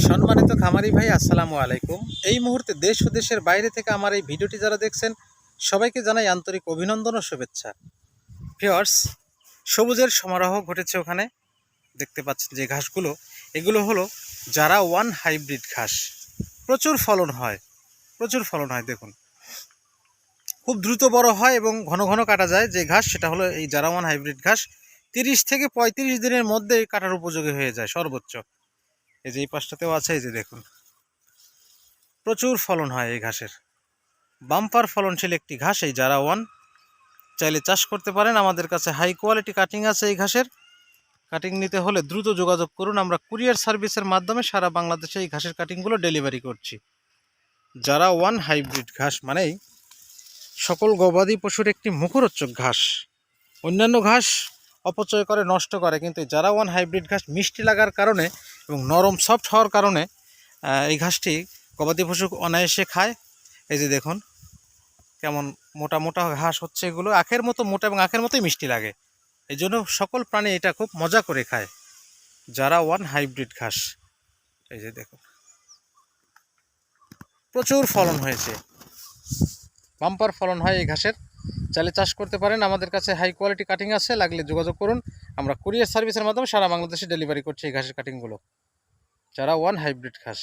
সম্মানিত খামারি ভাই, আসসালামু আলাইকুম। এই মুহূর্তে দেশ ও দেশের বাইরে থেকে আমার এই ভিডিওটি যারা দেখছেন, সবাইকে জানাই আন্তরিক অভিনন্দন ও শুভেচ্ছা। ভিওর্স সবুজের সমারোহ ঘটেছে ওখানে। দেখতে পাচ্ছেন যে ঘাসগুলো, এগুলো হলো যারা ওয়ান হাইব্রিড ঘাস। প্রচুর ফলন হয়, প্রচুর ফলন হয়, দেখুন। খুব দ্রুত বড় হয় এবং ঘন ঘন কাটা যায়। যে ঘাস, সেটা হলো এই যারা ওয়ান হাইব্রিড ঘাস, তিরিশ থেকে পঁয়ত্রিশ দিনের মধ্যেই কাটার উপযোগী হয়ে যায় সর্বোচ্চ। এই যে এই পাশটাতেও আছে, এই যে দেখুন। প্রচুর ফলন হয় এই ঘাসের। বাম্পার ফলনশীল একটি ঘাস এই জারা ওয়ান, চাইলে চাষ করতে পারেন। আমাদের কাছে হাই কোয়ালিটি কাটিং আছে এই ঘাসের। কাটিং নিতে হলে দ্রুত যোগাযোগ করুন। আমরা কুরিয়ার সার্ভিসের মাধ্যমে সারা বাংলাদেশে এই ঘাসের কাটিংগুলো ডেলিভারি করছি। যারা ওয়ান হাইব্রিড ঘাস মানেই সকল গবাদি পশুর একটি মুখরোচক ঘাস। অন্যান্য ঘাস অপচয় করে, নষ্ট করে, কিন্তু যারা ওয়ান হাইব্রিড ঘাস মিষ্টি লাগার কারণে এবং নরম সফট হওয়ার কারণে এই ঘাসটি গবাদি পশু অনায়াসে খায়। এই যে দেখুন, কেমন মোটা মোটা ঘাস হচ্ছে এগুলো। আখের মতো মোটা এবং আখের মতোই মিষ্টি লাগে। এই জন্য সকল প্রাণী এটা খুব মজা করে খায়। যারা ওয়ান হাইব্রিড ঘাস। এই যে দেখুন, প্রচুর ফলন হয়েছে। বাম্পার ফলন হয় এই ঘাসের। চাইলে চাষ করতে পারেন। আমাদের কাছে হাই কোয়ালিটি কাটিং আছে। লাগলে যোগাযোগ করুন। আমরা কুরিয়ার সার্ভিসের মাধ্যমে সারা বাংলাদেশে ডেলিভারি করছি এই ঘাসের কাটিংগুলো যারা ওয়ান হাইব্রিড ঘাস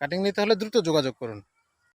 কাটিং নিতে হলে দ্রুত যোগাযোগ করুন।